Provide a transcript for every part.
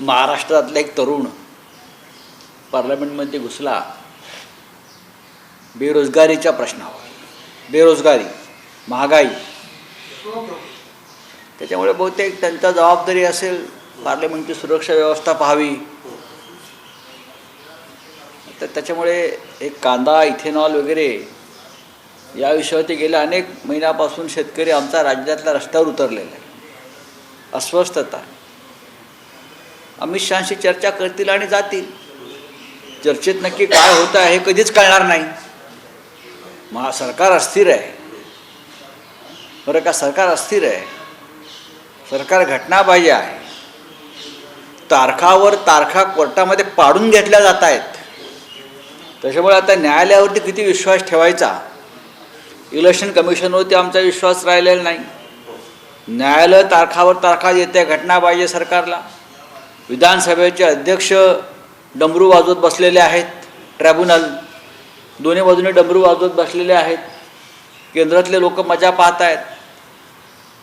महाराष्ट्रातला एक तरुण पार्लमेंटमध्ये घुसला. बेरोजगारीच्या प्रश्नावर. बेरोजगारी महागाई. त्याच्यामुळे बहुतेक त्यांचा जबाबदारी असेल पार्लमेंटची सुरक्षा व्यवस्था पाहावी. तर त्याच्यामुळे एक कांदा इथेनॉल वगैरे या विषयावरती गेल्या अनेक महिन्यापासून शेतकरी आमचा राज्यातल्या रस्त्यावर उतरलेला आहे. अस्वस्थता. अमित शहाशी चर्चा करतील आणि जातील. चर्चेत नक्की काय होतं आहे हे कधीच कळणार नाही. महा सरकार अस्थिर आहे. बरं का सरकार अस्थिर आहे. सरकार घटनाबाह्य आहे. तारखावर तारखा कोर्टामध्ये पाडून घेतल्या जात आहेत. त्याच्यामुळे आता न्यायालयावरती किती विश्वास ठेवायचा? इलेक्शन कमिशनवरती आमचा विश्वास राहिलेला नाही. न्यायालय तारखावर तारखा देते घटनाबाह्य सरकारला. विधानसभेचे अध्यक्ष डमरू वाजवत बसलेले आहेत. ट्रॅब्युनल दोन्ही बाजूने डमरू वाजवत बसलेले आहेत. केंद्रातले लोक मजा पाहत आहेत.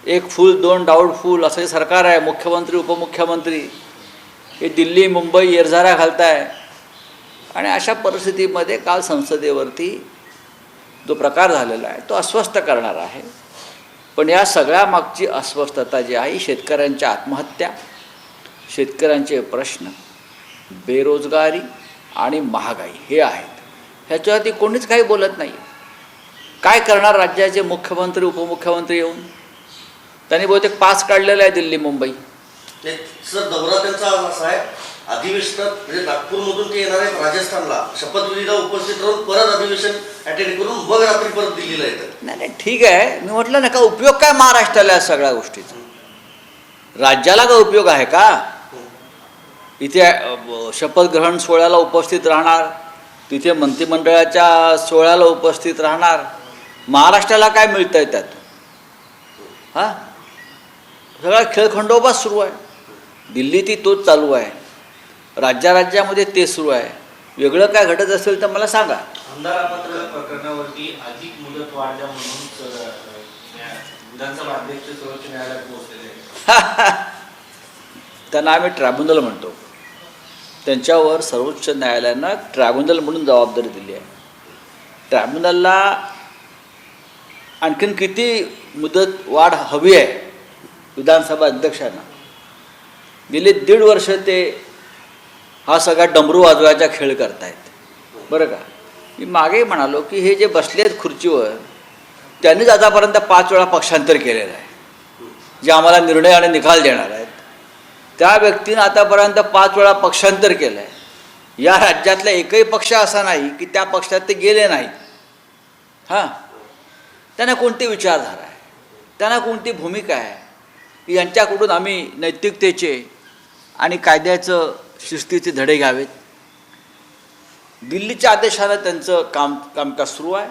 एक फूल दोन डाऊट फूल असं हे सरकार आहे. मुख्यमंत्री उपमुख्यमंत्री. हे दिल्ली मुंबई येरझारा घालताय. आणि अशा परिस्थितीमध्ये काल संसदेवरती जो प्रकार झालेला आहे तो अस्वस्थ करणारा आहे. पण या सगळ्या मागची अस्वस्थता जी आहे शेतकऱ्यांच्या आत्महत्या शेतकऱ्यांचे प्रश्न बेरोजगारी आणि महागाई हे आहेत. ह्याच्यावरती कोणीच काही बोलत नाही. काय करणार राज्याचे मुख्यमंत्री उपमुख्यमंत्री येऊन? त्यांनी बहुतेक पास काढलेला आहे दिल्ली मुंबई. सर दौरा त्यांचा असा आहे. अधिवेशनात म्हणजे नागपूरमधून ते येणार आहेत राजस्थानला. शपथविधीला उपस्थित राहून परत अधिवेशन अटेंड करून मग रात्री परत दिल्लीला येतात. नाही नाही ठीक आहे. मी म्हटलं ना का उपयोग काय महाराष्ट्राला या सगळ्या गोष्टीचा? राज्याला का उपयोग आहे का? इथे शपथग्रहण सोहळ्याला उपस्थित राहणार तिथे मंत्रिमंडळाच्या सोहळ्याला उपस्थित राहणार. महाराष्ट्राला काय मिळतं आहे त्यात? हां? सगळा खेळखंडोबा सुरू आहे. दिल्लीतही तोच चालू आहे. राज्या राज्यामध्ये ते सुरू आहे. वेगळं काय घडत असेल तर मला सांगा. आमदार अपात्र प्रकरणावरती अधिक मुदत वाढ द्या म्हणून स- न्याय- विधानसभा अध्यक्ष सर्वोच्च न्यायालयात पोहोचलेले आहेत. त्यांना आम्ही ट्रायब्युनल म्हणतो. त्यांच्यावर सर्वोच्च न्यायालयानं ट्रायब्युनल म्हणून जबाबदारी दिली आहे. ट्रायब्युनलला आणखीन किती मुदत वाढ हवी आहे विधानसभा अध्यक्षांना? गेली दीड वर्ष ते हा सगळा डमरू वाजवायचा खेळ करतायत. बरं का? मी मागे म्हणालो की हे जे बसले आहेत खुर्चीवर त्यांनीच आतापर्यंत पाच वेळा पक्षांतर केलेलं आहे. जे आम्हाला निर्णय आणि निकाल देणार आहे त्या व्यक्तीनं आतापर्यंत पाच वेळा पक्षांतर केलं आहे या राज्यातला एकही पक्ष असा नाही की त्या पक्षात ते गेले नाही हां? त्यांना कोणती विचारधारा आहे? त्यांना कोणती भूमिका आहे? की यांच्याकडून आम्ही नैतिकतेचे आणि कायद्याचं शिस्तीचे धडे घ्यावेत. दिल्लीच्या आदेशानं त्यांचं काम कामकाज सुरू आहे.